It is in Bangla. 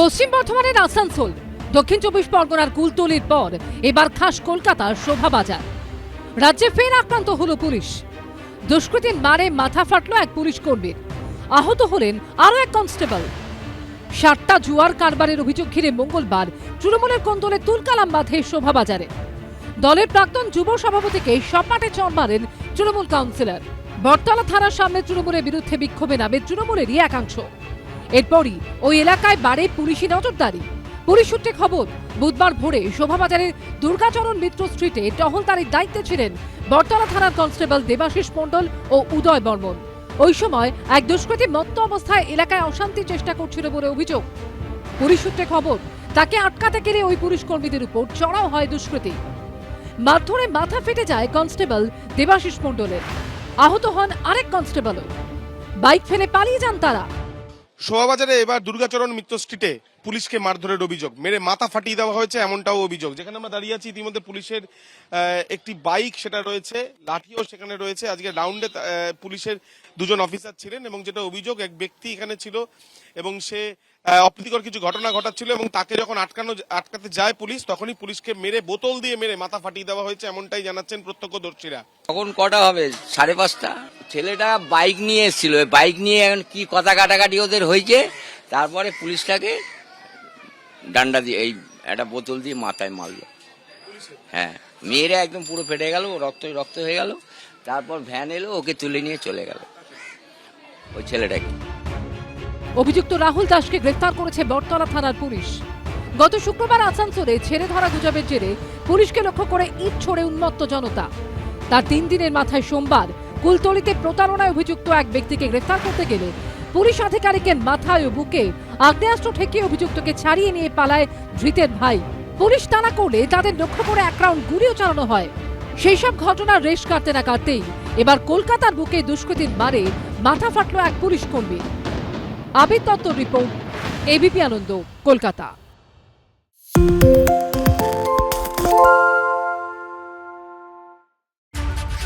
পশ্চিম বর্ধমানের আসানসোল দক্ষিণ চব্বিশ পরগনার কুলতলির পর এবার খাস কলকাতার শোভাবাজার। রাজ্যে ফের আক্রান্ত হলো পুলিশ। দুষ্কৃতীর মারে মাথা ফাটলো এক পুলিশ কর্মীর। আহত হলেন আরও এক কনস্টেবল। সাতটা জুয়ার কারবারের অভিযোগ ঘিরে মঙ্গলবার তৃণমূলের কোন্দলে তুলকালাম বাঁধে শোভাবাজারে। দলের প্রাক্তন যুব সভাপতিকে সপাটে চর মারেন তৃণমূল কাউন্সিলর। বটতলা থানার সামনে তৃণমূলের বিরুদ্ধে বিক্ষোভে নামে তৃণমূলেরই একাংশ। এরপরই ওই এলাকায় বাড়ে পুলিশি নজরদারি। পুলিশ সূত্রে খবর, বুধবার ভোরে শোভাবাজারের দুর্গাচরণ মিত্র স্ট্রিটে টহলদারির দায়িত্বে ছিলেন বটতলা থানার কনস্টেবল দেবাশিস মণ্ডল ও উদয় বর্মন। ওই সময় এক দুষ্কৃতী মত্ত অবস্থায় এলাকায় অশান্তির চেষ্টা করছিল বলে অভিযোগ। পুলিশ সূত্রে খবর, তাকে আটকাতে গেলে ওই পুলিশ কর্মীদের উপর চড়াও হয় দুষ্কৃতী। মারধরে মাথা ফেটে যায় কনস্টেবল দেবাশিস মণ্ডলের। আহত হন আরেক কনস্টেবলও। বাইক ফেলে পালিয়ে যান তারা। শোভাবাজারে এবার দুর্গাচরণ মিত্র স্ট্রিটে পুলিশকে মারধরের অভিযোগ। মেরে মাথা ফাটিয়ে দেওয়া হয়েছে এমনটাও অভিযোগ। যেখানে আমরা দাঁড়িয়ে আছি ইতিমধ্যে পুলিশের একটি বাইক, সেটা রয়েছে, লাঠিও সেখানে রয়েছে। আজকে রাউন্ডে পুলিশের দুজন অফিসার ছিলেন এবং যেটা অভিযোগ, এক ব্যক্তি এখানে ছিল এবং সে অপ্রীতিকর কিছু ঘটনা ঘটাচ্ছিল এবং তাকে যখন আটকানো, আটকাতে যায় পুলিশ, তখনই পুলিশকে মেরে, বোতল দিয়ে মেরে মাথা ফাটিয়ে দেওয়া হয়েছে, এমনটাই জানাচ্ছেন প্রত্যক্ষদর্শীরা। তখন কটা হবে? সাড়ে পাঁচটা? ছেলেটা বাইক নিয়ে এসেছিল। বাইক নিয়ে এখন কি কথা কাটাকাটি ওদের হয়েছে, তারপরে পুলিশটাকে ডান্ডা দিয়ে, এই একটা বোতল দিয়ে মাথায় মারলো। হ্যাঁ মেয়েরা একদম পুরো ফেটে গেল রক্ত রক্ত হয়ে গেল। তারপর ভ্যান এলো, ওকে তুলে নিয়ে চলে গেল। ওই ছেলেটাকে। অভিযুক্ত রাহুল দাসকে গ্রেফতার করেছে বটতলা থানার পুলিশ। গত শুক্রবার আসানসোলে ছেড়ে ধরা গুজবের জেরে পুলিশকে লক্ষ্য করে ইট ছড়ে উন্মত্ত জনতা। তার তিন দিনের মাথায় সোমবার কুলতলিতে প্রতারণায় অভিযুক্ত এক ব্যক্তিকে গ্রেফতার করতে গেলে পুলিশ আধিকারিকের মাথায় ও বুকে আগ্নেয়াস্ত্র ঠেকিয়ে অভিযুক্তকে ছাড়িয়ে নিয়ে পালায় ধৃতের ভাই। পুলিশ তাড়া করলে তাদের লক্ষ্য করে এক রাউন্ড গুলিও চালানো হয়। সেই সব ঘটনার রেশ কাটতে না কাটতেই এবার কলকাতার বুকে দুষ্কৃতীর মারে মাথা ফাটল এক পুলিশ কর্মী আবির দত্তর রিপোর্ট এবিপি আনন্দ, কলকাতা।